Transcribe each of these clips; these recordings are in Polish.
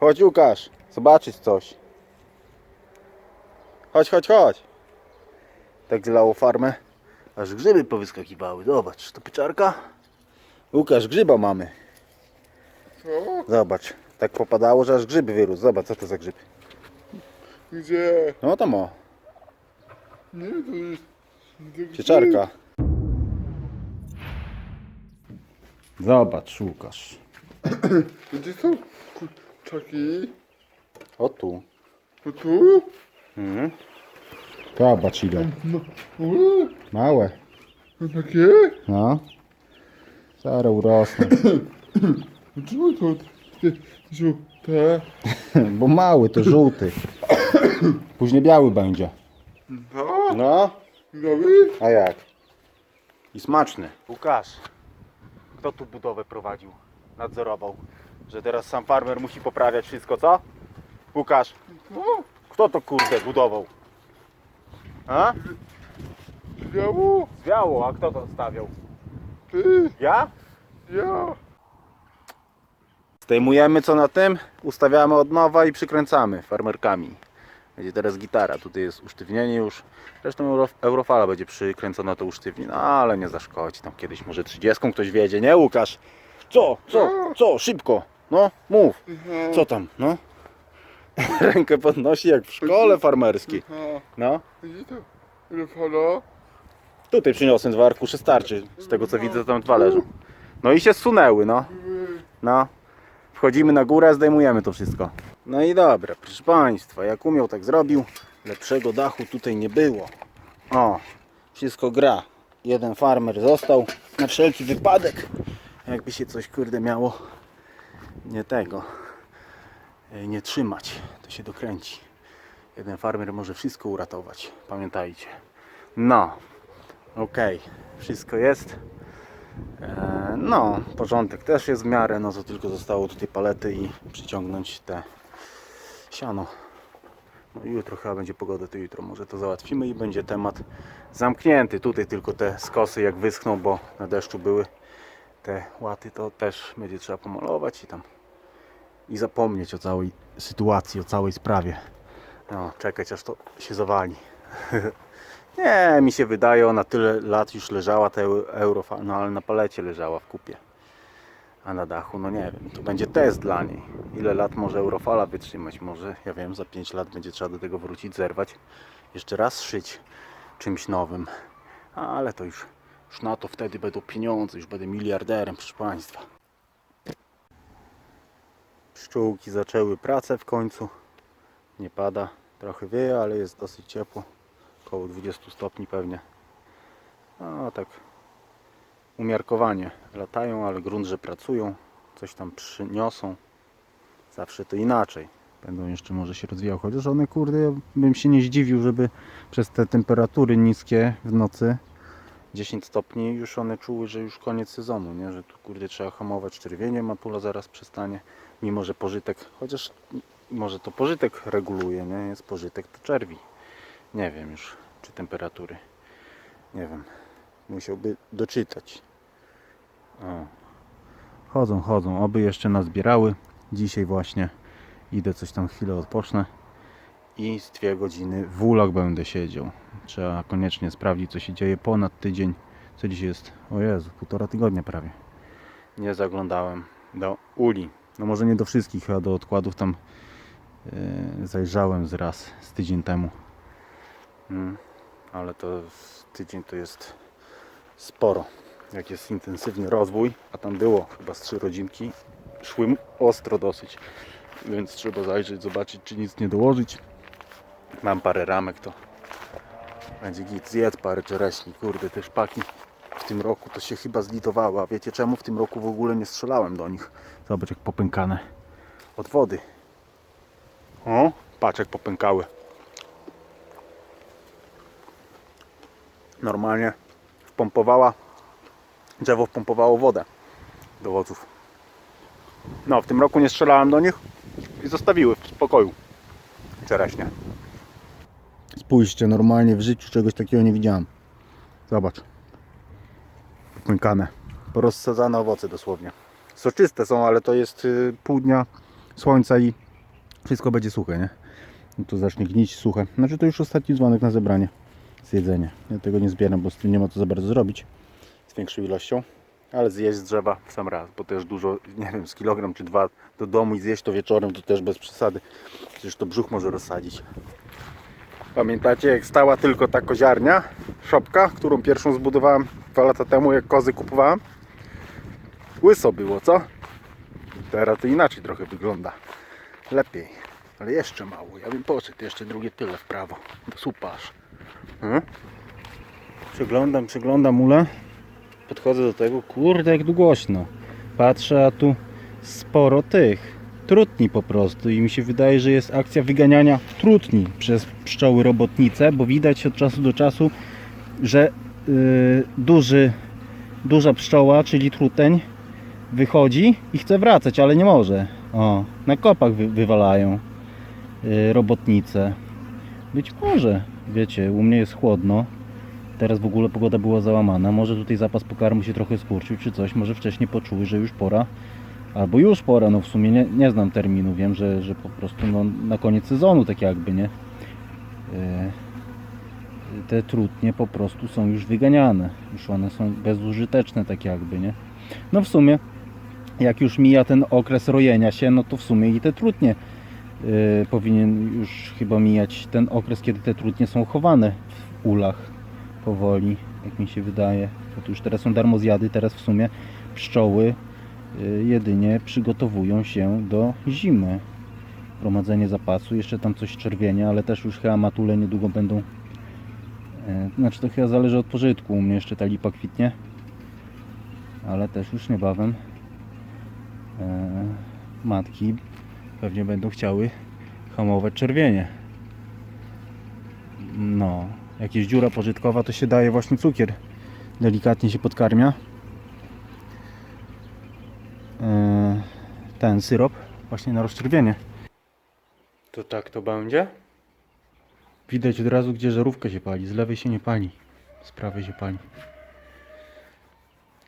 Chodź Łukasz, zobaczyć coś. Chodź, chodź, chodź. Tak zlało farmę, aż grzyby powyskakiwały. Zobacz, to pieczarka. Łukasz, grzyba mamy. Co? Zobacz, tak popadało, że aż grzyby wyrósł. Zobacz, co to za grzyb. Gdzie? No tam o, Nie, to jest... to pieczarka. Zobacz, Łukasz. Gdzie są kurczaki? O tu. To tu? Mhm. Zobacz ile. No, Małe. to takie? No. Zaraz urosną. Czemu to takie żółte? Bo mały to żółty. Później biały będzie. No, No. A jak? I smaczny. Łukasz, kto tu budowę prowadził? Nadzorował. Że teraz sam farmer musi poprawiać wszystko, co? Łukasz, No, kto to kurde budował? A? biało? Zwiało, a kto to stawiał? Ty, Ja? ja. Zdejmujemy co na tym, ustawiamy od nowa i przykręcamy farmerkami. Będzie teraz gitara, tutaj jest usztywnienie już. Zresztą Euro, Eurofala będzie przykręcona to usztywnienie, no ale nie zaszkodzi. Tam kiedyś może 30 ktoś wiedzie, nie Łukasz? Co? Co? Co? Szybko! No, mów. Aha, Co tam? No? Rękę podnosi jak w szkole farmerskiej. aha. No. Gdzie to? Tutaj przyniosłem dwa arkusze starczy. Z tego co widzę, to tam dwa leżą. No i się zsunęły, no. No, wchodzimy na górę, zdejmujemy to wszystko. No i dobra, proszę Państwa, jak umiał, tak zrobił. Lepszego dachu tutaj nie było. O, wszystko gra. Jeden farmer został na wszelki wypadek. Jakby się coś kurde miało nie tego, e, nie trzymać, to się dokręci. Jeden farmer może wszystko uratować, pamiętajcie. No, okej, wszystko jest. E, No, porządek też jest w miarę, no to tylko zostało tutaj palety i przyciągnąć te siano. No jutro chyba będzie pogoda, to jutro może to załatwimy i będzie temat zamknięty. Tutaj tylko te skosy jak wyschną, bo na deszczu były te łaty, to też będzie trzeba pomalować i tam i zapomnieć o całej sytuacji, o całej sprawie. No, czekać aż to się zawali. Nie, mi się wydaje, ona tyle lat już leżała, ta eu- Eurofa, no ale na palecie leżała w kupie. A na dachu, no nie wiem, to będzie test dla niej. Ile lat może Eurofala wytrzymać? Może, ja wiem, za 5 lat będzie trzeba do tego wrócić, zerwać. Jeszcze raz szyć czymś nowym. Ale to już, już na to wtedy będą pieniądze, już będę miliarderem, proszę Państwa. Pszczółki zaczęły pracę w końcu. Nie pada, trochę wieje, ale jest dosyć ciepło około 20 stopni pewnie. No tak umiarkowanie latają, ale grunt, że pracują, coś tam przyniosą. Zawsze to inaczej. Będą jeszcze może się rozwijał, chociaż one kurde, ja bym się nie zdziwił, żeby przez te temperatury niskie w nocy 10 stopni już one czuły, że już koniec sezonu, nie? że tu kurde trzeba hamować czerwienie, matula zaraz przestanie, mimo że pożytek, chociaż może to pożytek reguluje, nie? Jest pożytek to czerwi. Nie wiem już, czy temperatury. Nie wiem. Musiałby doczytać. O. Chodzą, chodzą. Oby jeszcze nazbierały. Dzisiaj właśnie idę coś tam chwilę odpocznę. I z dwie godziny w ulach będę siedział. Trzeba koniecznie sprawdzić, co się dzieje ponad tydzień. Co dziś jest? O Jezu, półtora tygodnia prawie. Nie zaglądałem do uli. No może nie do wszystkich, a do odkładów tam yy, zajrzałem z raz z tydzień temu. Mm, ale to tydzień to jest sporo. Jak jest intensywny rozwój, a tam było chyba z trzy rodzinki, szły ostro dosyć, więc trzeba zajrzeć, zobaczyć, czy nic nie dołożyć. Mam parę ramek, to będzie git. Zjedz parę czereśni, kurde, te szpaki w tym roku to się chyba zlitowały. A wiecie czemu? W tym roku w ogóle nie strzelałem do nich. Zobacz jak popękane od wody. O, patrz jak popękały. normalnie wpompowała, drzewo wpompowało wodę do owoców. No, w tym roku nie strzelałem do nich i zostawiły w spokoju czereśnie. Spójrzcie, normalnie w życiu czegoś takiego nie widziałem. Zobacz. Popękane. Porozsadzane owoce dosłownie. Soczyste są, ale to jest y, pół dnia słońca i wszystko będzie suche, nie? No to zacznie gnić suche. Znaczy to już ostatni dzwonek na zebranie z jedzenia. Ja tego nie zbieram, bo z tym nie ma co za bardzo zrobić z większą ilością. Ale zjeść drzewa w sam raz, bo też dużo, nie wiem, z kilogram czy dwa do domu i zjeść to wieczorem to też bez przesady. Przecież to brzuch może rozsadzić. Pamiętacie jak stała tylko ta koziarnia, szopka, którą pierwszą zbudowałem dwa lata temu, jak kozy kupowałem? Łyso było, co? Teraz to inaczej trochę wygląda. Lepiej, ale jeszcze mało. Ja bym poszedł jeszcze drugie tyle w prawo. Do supasz. Hmm? Przeglądam, przeglądam ulę. Podchodzę do tego, kurde jak tu głośno. Patrzę, a tu sporo tych trutni po prostu i mi się wydaje, że jest akcja wyganiania trutni przez pszczoły robotnice, bo widać od czasu do czasu, że yy, duży, duża pszczoła, czyli truteń wychodzi i chce wracać, ale nie może. O, na kopach wy, wywalają yy, robotnice. Być może, wiecie, u mnie jest chłodno. Teraz w ogóle pogoda była załamana. Może tutaj zapas pokarmu się trochę skurczył, czy coś. Może wcześniej poczuły, że już pora. Albo już pora, no w sumie nie, nie znam terminu. Wiem, że, że po prostu no, na koniec sezonu tak jakby, nie? Yy, te trutnie po prostu są już wyganiane. Już one są bezużyteczne tak jakby, nie? No w sumie jak już mija ten okres rojenia się, no to w sumie i te trutnie yy, powinien już chyba mijać ten okres, kiedy te trutnie są chowane w ulach powoli, jak mi się wydaje. Bo to już teraz są darmozjady, teraz w sumie pszczoły jedynie przygotowują się do zimy. Gromadzenie zapasu, jeszcze tam coś czerwienia, ale też już chyba matule niedługo będą. e, Znaczy to chyba zależy od pożytku. U mnie jeszcze ta lipa kwitnie, ale też już niebawem e, matki pewnie będą chciały hamować czerwienie. No, jak jest dziura pożytkowa, to się daje właśnie cukier. Delikatnie się podkarmia. Ten syrop właśnie na rozczerwienie. To tak to będzie? Widać od razu, gdzie żarówka się pali. Z lewej się nie pali, z prawej się pali.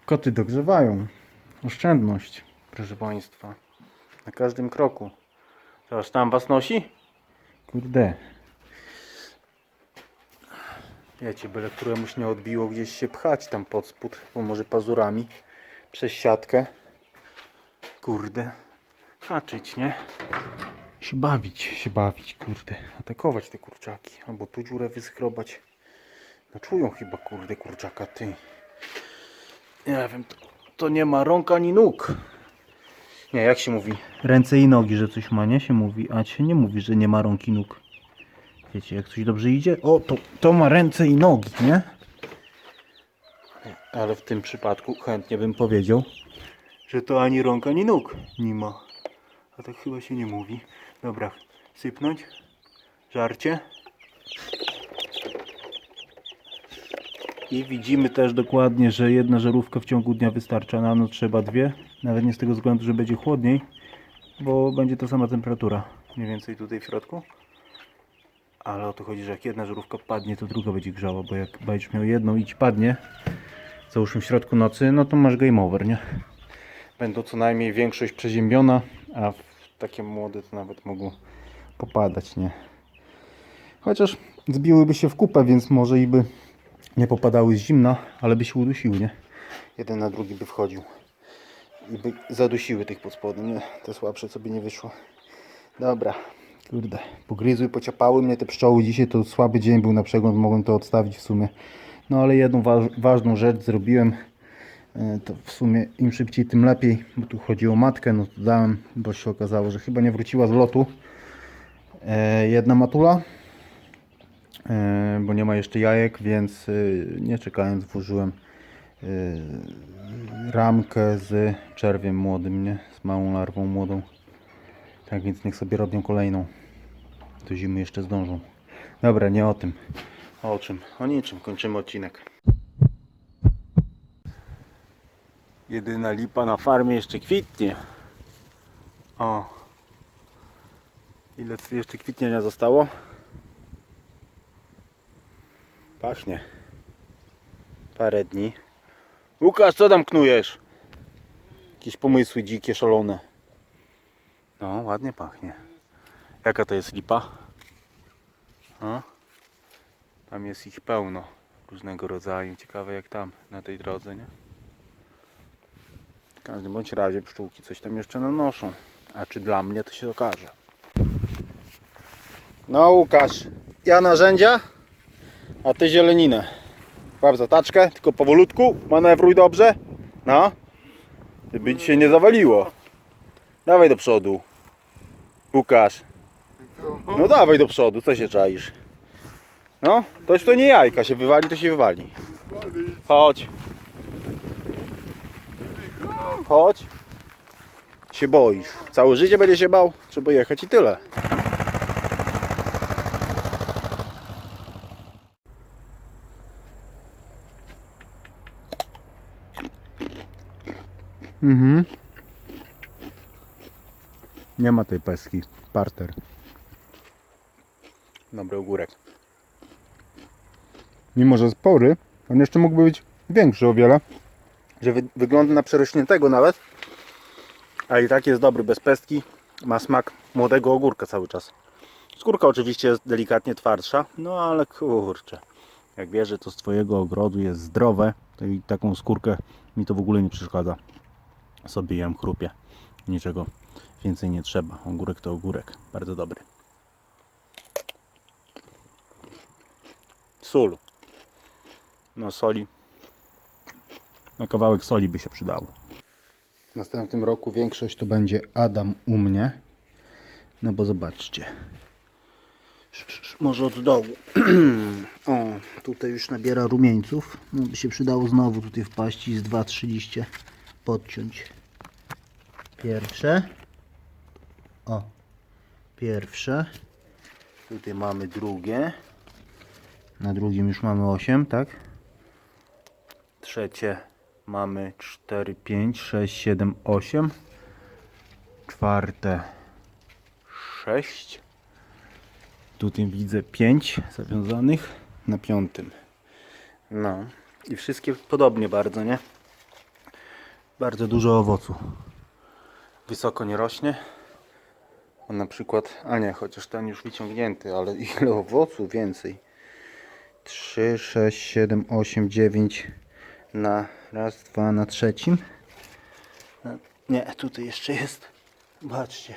Koty dogrzewają. Oszczędność, proszę Państwa. Na każdym kroku. To aż tam was nosi? Kurde, Wiecie, byle któremuś nie odbiło gdzieś się pchać tam pod spód, bo może pazurami przez siatkę. Kurde. Haczyć, nie? Się bawić, się bawić, kurde. Atakować te kurczaki. Albo tu dziurę wyskrobać. No czują chyba, kurde, kurczaka, ty. Nie wiem, to, to nie ma rąk ani nóg. Nie, jak się mówi? Ręce i nogi, że coś ma, nie się mówi. A się nie mówi, że nie ma rąk i nóg. Wiecie, jak coś dobrze idzie, o, to, to ma ręce i nogi, nie? Ale w tym przypadku chętnie bym powiedział, że to ani rąk, ani nóg nie ma. A tak chyba się nie mówi. Dobra, sypnąć. Żarcie. I widzimy też dokładnie, że jedna żarówka w ciągu dnia wystarcza. Na noc trzeba dwie. Nawet nie z tego względu, że będzie chłodniej, bo będzie ta sama temperatura. Mniej więcej tutaj w środku. Ale o to chodzi, że jak jedna żarówka padnie, to druga będzie grzała, bo jak będziesz miał jedną i ci padnie, załóżmy w środku nocy, no to masz game over, nie? Będą co najmniej większość przeziębiona, a w takie młode to nawet mogą popadać, nie? Chociaż zbiłyby się w kupę, więc może i by nie popadały z zimna, ale by się udusiły, nie? Jeden na drugi by wchodził i by zadusiły tych pod spodem, nie? Te słabsze sobie nie wyszło. Dobra, Kurde, pogryzły, pociapały mnie te pszczoły. Dzisiaj to słaby dzień był na przegląd, mogłem to odstawić w sumie. No ale jedną wa ważną rzecz zrobiłem. E, To w sumie im szybciej, tym lepiej, bo tu chodzi o matkę. No to dałem, bo się okazało, że chyba nie wróciła z lotu. E, Jedna matula, e, bo nie ma jeszcze jajek, więc nie czekając włożyłem ramkę z czerwiem młodym, nie? Z małą larwą młodą. Tak więc niech sobie robią kolejną. Do zimy jeszcze zdążą. Dobra, nie o tym. O czym? O niczym. Kończymy odcinek. Jedyna lipa na farmie jeszcze kwitnie. O. Ile jeszcze kwitnienia zostało? Pachnie. Parę dni. Łukasz, co tam knujesz? Jakieś pomysły dzikie, szalone. No, ładnie pachnie. Jaka to jest lipa? O, tam jest ich pełno różnego rodzaju. Ciekawe jak tam na tej drodze, nie? Każdym bądź razie pszczółki coś tam jeszcze nanoszą. A czy dla mnie to się okaże. No Łukasz, ja narzędzia, a ty zieleninę. Łap za taczkę, tylko powolutku, manewruj dobrze. No, żeby ci się nie zawaliło. Dawaj do przodu. Łukasz. No dawaj do przodu, co się czaisz? No, to już to nie jajka, się wywali, to się wywali. Chodź. Chodź. Się boisz. Całe życie będzie się bał? Trzeba jechać i tyle. Mhm. Nie ma tej peski. Parter. Dobry ogórek. Mimo, że spory, on jeszcze mógłby być większy o wiele. Że wy wygląda na przerośniętego nawet. A i tak jest dobry, bez pestki. Ma smak młodego ogórka cały czas. Skórka oczywiście jest delikatnie twardsza, no ale kurczę. Jak wiesz, że to z Twojego ogrodu jest zdrowe, to i taką skórkę mi to w ogóle nie przeszkadza. Sobie jem chrupie. Niczego więcej nie trzeba. Ogórek to ogórek. Bardzo dobry. Sól. No soli. Na kawałek soli by się przydało. W następnym roku większość to będzie Adam u mnie. No bo zobaczcie. Może od dołu. o, tutaj już nabiera rumieńców. No by się przydało znowu tutaj wpaść i z 2-3 liście podciąć. Pierwsze. O. Pierwsze. Tutaj mamy drugie. Na drugim już mamy 8, tak? Trzecie mamy 4, 5, 6, 7, 8. Czwarte 6. Tutaj widzę 5 zawiązanych na piątym. No i wszystkie podobnie bardzo, nie? Bardzo dużo owocu. Wysoko nie rośnie. On na przykład, a nie, chociaż ten już wyciągnięty, ale ile owocu więcej. 3, 6, 7, 8, 9 na raz, dwa na trzecim. Nie, tutaj jeszcze jest. Zobaczcie.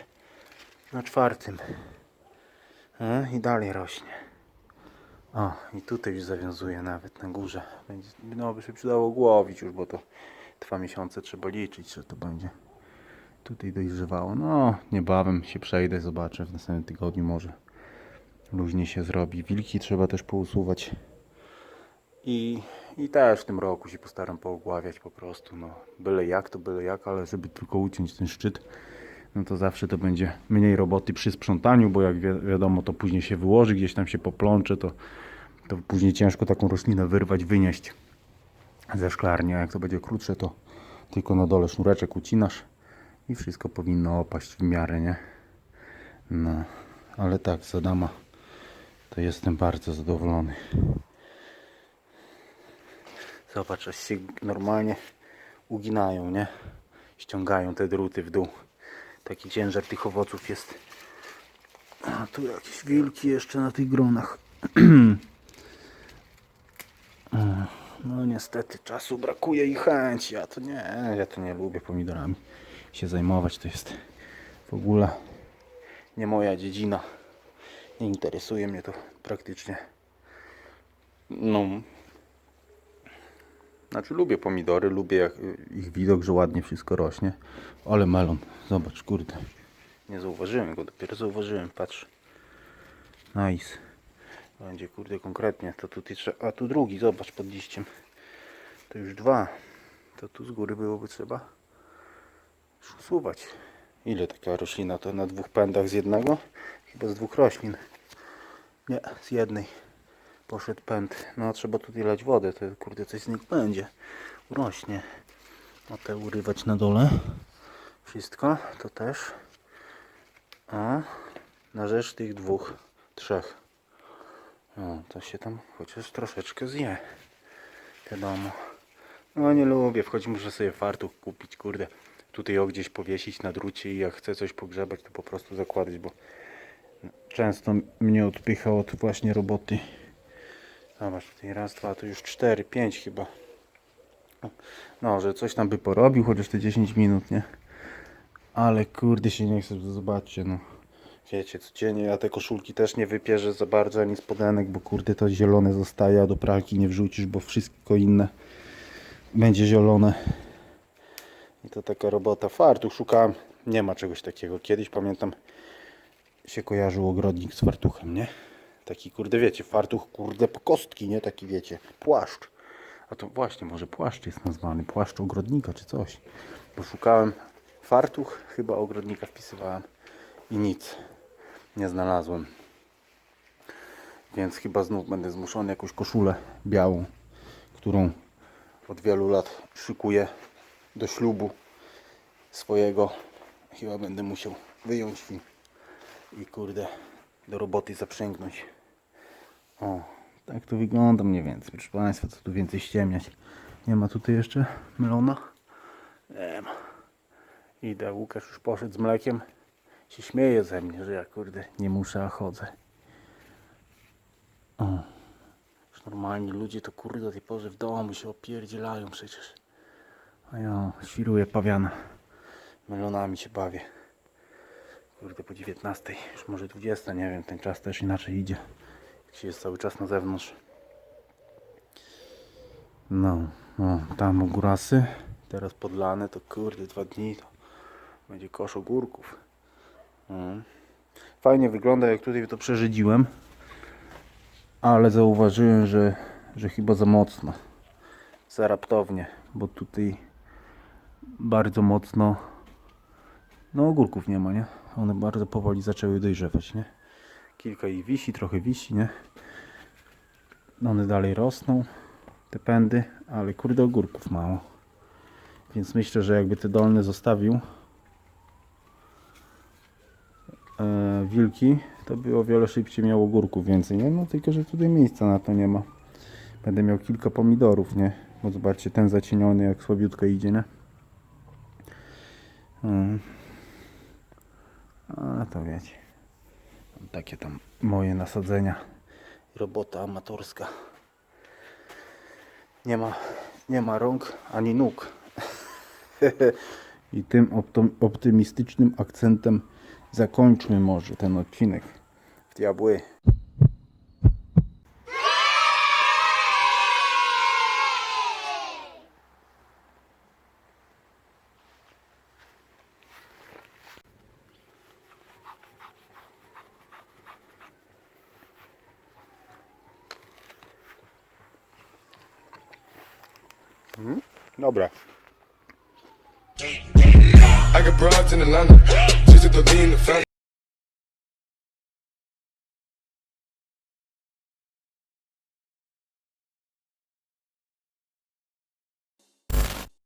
Na czwartym. E, I dalej rośnie. O, i tutaj już zawiązuje nawet na górze. Będzie, no by się przydało głowić już, bo to dwa miesiące trzeba liczyć, że to będzie tutaj dojrzewało. No, niebawem się przejdę, zobaczę w następnym tygodniu może luźnie się zrobi. Wilki trzeba też pousuwać. I, I też w tym roku się postaram poogławiać po prostu. No, byle jak to byle jak, ale żeby tylko uciąć ten szczyt, no to zawsze to będzie mniej roboty przy sprzątaniu, bo jak wi wiadomo, to później się wyłoży, gdzieś tam się poplącze, to, to później ciężko taką roślinę wyrwać, wynieść ze szklarni. A jak to będzie krótsze, to tylko na dole sznureczek ucinasz i wszystko powinno opaść w miarę, nie? No, ale tak, z Adama to jestem bardzo zadowolony. Zobacz, aż się normalnie uginają, nie? Ściągają te druty w dół. Taki ciężar tych owoców jest. A tu jakieś wilki jeszcze na tych gronach. No niestety czasu brakuje i chęci. Ja to nie, ja to nie lubię pomidorami się zajmować. To jest w ogóle nie moja dziedzina. Nie interesuje mnie to praktycznie. No, znaczy lubię pomidory, lubię jak, ich widok, że ładnie wszystko rośnie. Ale melon, zobacz, kurde. Nie zauważyłem go, dopiero zauważyłem, patrz. Nice. Będzie kurde konkretnie, to tutaj trzeba, a tu drugi, zobacz pod liściem. To już dwa. To tu z góry byłoby trzeba usuwać. Ile taka roślina to na dwóch pędach z jednego? Chyba z dwóch roślin. Nie, z jednej poszedł pęd. No trzeba tutaj lać wodę, to kurde coś z nich będzie. Urośnie. A te urywać na dole. Wszystko, to też. A na rzecz tych dwóch, trzech. No, to się tam chociaż troszeczkę zje. Wiadomo. No nie lubię, wchodzi muszę sobie fartuch kupić, kurde. Tutaj o gdzieś powiesić na drucie i jak chcę coś pogrzebać, to po prostu zakładać, bo często mnie odpycha od właśnie roboty. Zobacz, tutaj raz, dwa, to już cztery, pięć chyba. No, że coś tam by porobił, chociaż te 10 minut, nie? Ale kurde się nie chcę, zobaczcie, no. Wiecie, codziennie ja te koszulki też nie wypierzę za bardzo, ani spodenek, bo kurde to zielone zostaje, a do pralki nie wrzucisz, bo wszystko inne będzie zielone. I to taka robota. Fartuch szukałem, nie ma czegoś takiego. Kiedyś pamiętam, się kojarzył ogrodnik z fartuchem, nie? Taki kurde, wiecie, fartuch kurde po kostki, nie? Taki wiecie, płaszcz. A to właśnie, może płaszcz jest nazwany, płaszcz ogrodnika czy coś. Bo szukałem fartuch, chyba ogrodnika wpisywałem i nic nie znalazłem. Więc chyba znów będę zmuszony jakąś koszulę białą, którą od wielu lat szykuję do ślubu swojego. Chyba będę musiał wyjąć i, i kurde do roboty zaprzęgnąć. O, tak to wygląda mniej więcej. Proszę Państwa, co tu więcej ściemniać. Nie ma tutaj jeszcze melona? Nie ma. Idę, Łukasz już poszedł z mlekiem. Się śmieje ze mnie, że ja kurde nie muszę, a chodzę. O. Już normalni ludzie to kurde o tej porze w domu się opierdzielają przecież. A ja świruję pawiana. Melonami się bawię. Kurde po 19, już może 20, nie wiem, ten czas też inaczej idzie. Jak się jest cały czas na zewnątrz. No, no tam ogórasy. Teraz podlane to kurde dwa dni to będzie kosz ogórków. Mm. Fajnie wygląda jak tutaj to przerzedziłem. Ale zauważyłem, że, że chyba za mocno. Za raptownie, bo tutaj bardzo mocno no ogórków nie ma, nie? One bardzo powoli zaczęły dojrzewać, nie? Kilka ich wisi, trochę wisi, nie? One dalej rosną, te pędy, ale kurde ogórków mało. Więc myślę, że jakby te dolne zostawił e, wilki, to by o wiele szybciej miał ogórków więcej, nie? No tylko, że tutaj miejsca na to nie ma. Będę miał kilka pomidorów, nie? Bo zobaczcie, ten zacieniony jak słabiutko idzie, nie? Mm. A to wiecie. Takie tam moje nasadzenia. Robota amatorska. Nie ma, nie ma rąk ani nóg. I tym optymistycznym akcentem zakończmy może ten odcinek. W diabły. Dobra. I got broads in Atlanta, to the.